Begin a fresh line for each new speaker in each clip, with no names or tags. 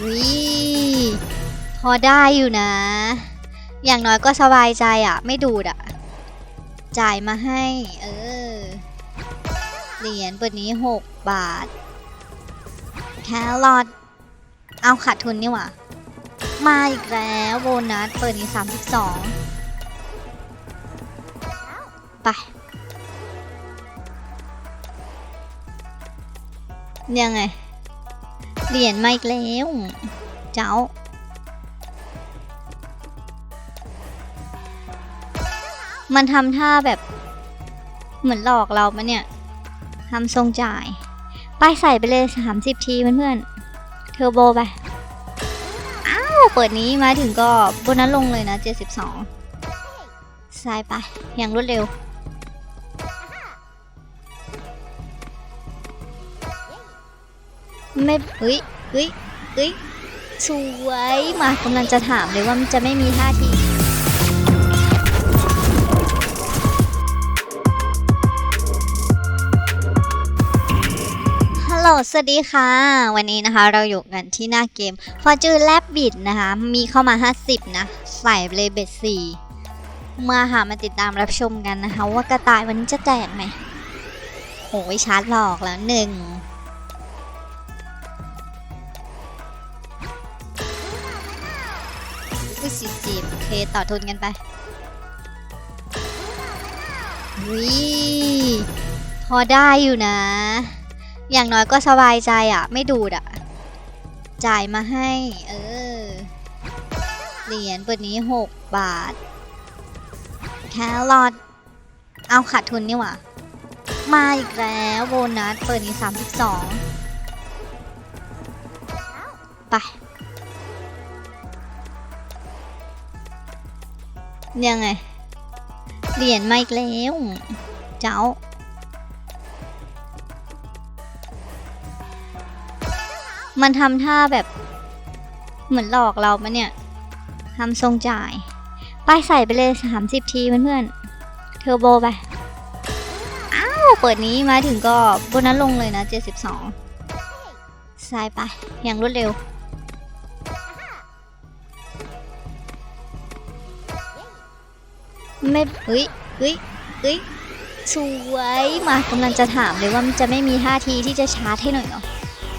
วิพอได้อยู่นะ อย่างน้อยก็สบายใจอะ ไม่ดูดอะ จ่ายมาให้ เออ เหรียญเปิดนี้ 6 บาท แครอทเอาขาดทุนนี่หว่า มาอีกแล้วโบนัส เปิดนี้ 32 ไปยังไง เหรียญมาอีกแล้ว เจ้า มันทำท่าแบบเหมือนหลอกเราปะเนี่ยทำทรงจ่าย ป้ายใส่ไปเลย 30 ทีเพื่อนๆ เทอร์โบไป อ้าว เปิดนี้มาถึงก็โบนัสลงเลยนะ 72ใส่ไป อย่างรวดเร็ว ไม่เฮ้ยเฮ้ยเฮ้ยสวยมากำลังจะถามเลยว่ามันจะไม่มีท่าทีฮัลโหลสวัสดีค่ะ วันนี้นะคะเราอยู่กันที่หน้าเกม Fortune Lab b i t นะคะ มีเข้ามา 50 นะใส่เลยเบ็ด4มาหามาติดตามรับชมกันนะคะ ว่ากระต่ายวันนี้จะแตกไหมโอ้ยชาร์จหลอกแล้วหนึ่ง อุ้ยสี่สิบโอเคต่อทุนกันไปวิพอได้อยู่นะ อย่างน้อยก็สบายใจอะ ไม่ดูดอะ จ่ายมาให้ เออ เหรียญเปิดนี้6บาท แครอทเอาขาดทุนนี่หว่า มาอีกแล้วโบนัสเปิดนี้32ไป ยังไง เหรียญมาอีกแล้ว เจ้า มันทำท่าแบบ เหมือนหลอกเราปะเนี่ยทำทรงจ่าย ป้ายใส่ไปเลย 30 ทีเพื่อนๆ เทอร์โบไป อ้าว เปิดนี้มาถึงก็โบนัสลงเลยนะ 72 ใส่ไป อย่างรวดเร็ว ไม่เฮ้ยเฮ้ยเฮ้ยสวยมากำลังจะถามเลยว่ามันจะไม่มีท่าทีที่จะชาร์จให้หน่อยเหรอ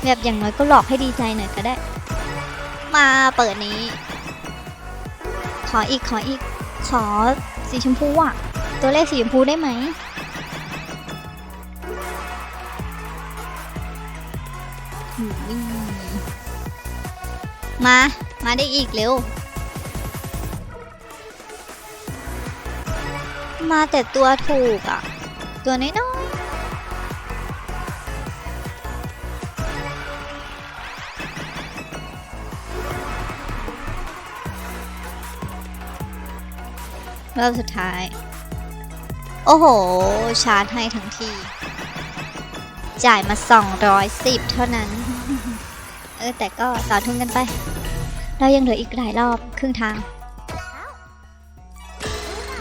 แบบอย่างน้อยก็หลอกให้ดีใจหน่อยก็ได้ มาเปิดนี้ ขออีกขออีกขอสีชมพูอะตัวเลขสีชมพูได้ไหมมา มาได้อีกเร็ว มาแต่ตัวถูกอะตัวน้อยๆรอบสุดท้าย โอ้โห ชาร์จให้ทั้งที จ่ายมา 210 เท่านั้น เออ แต่ก็ต่อทุนกันไป เรายังเหลืออีกหลายรอบครึ่งทาง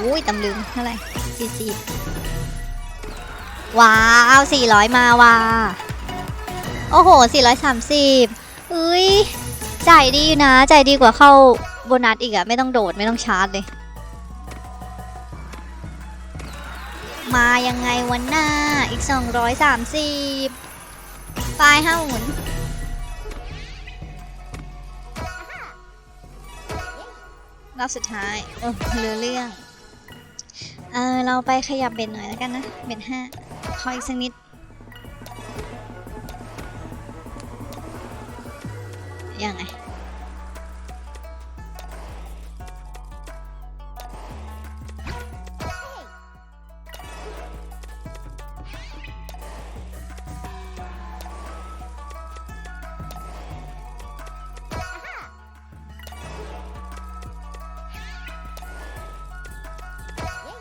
อุ้ยตำลึงเท่าไหร่สี่สิบว้าวสี่ร้อยมาว่ะโอ้โหสี่ร้อยสามสิบอุ้ยจ่ายดีอยู่นะจ่ายดีกว่าเข้าโบนัสอีกอะไม่ต้องโดดไม่ต้องชาร์จเลย มายังไงวันหน้าอีก230ปลายห้าหมุนรอบสุดท้ายโอ้เหลือเรื่อง เออเราไปขยับเบ็ดหน่อยแล้วกันนะ เบ็ดห้าขออีกสักนิด ยังไง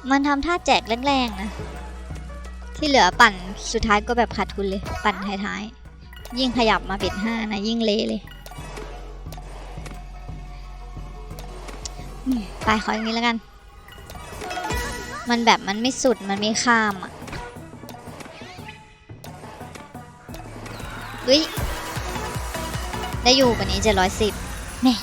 มันทำท่าแจกแรงๆนะ ที่เหลือปั่นสุดท้ายก็แบบขาดทุนเลย ปั่นท้ายๆ ยิ่งขยับมาเบ็ดห้านะ ยิ่งเละเลยไปขออย่างนี้แล้วกัน มันแบบมันไม่สุดมันไม่ข้ามอะเฮ้ย ได้อยู่กว่านี้เจ็ดร้อยสิบแม่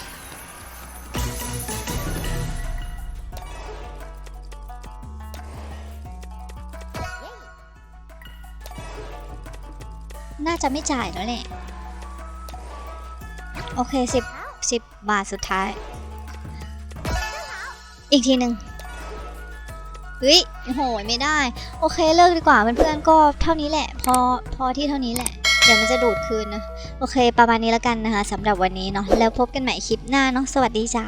น่าจะไม่จ่ายแล้วแหละโอเคสิบสิบบาทสุดท้าย อีกทีหนึ่งเฮ้ยโหยไม่ได้ โอเคเลิกดีกว่าเพื่อนๆก็เท่านี้แหละ พอพอที่เท่านี้แหละ เดี๋ยวมันจะดูดคืนนะ โอเค ประมาณนี้แล้วกันนะคะสำหรับวันนี้เนาะแล้วพบกันใหม่คลิปหน้าเนาะสวัสดีจ้า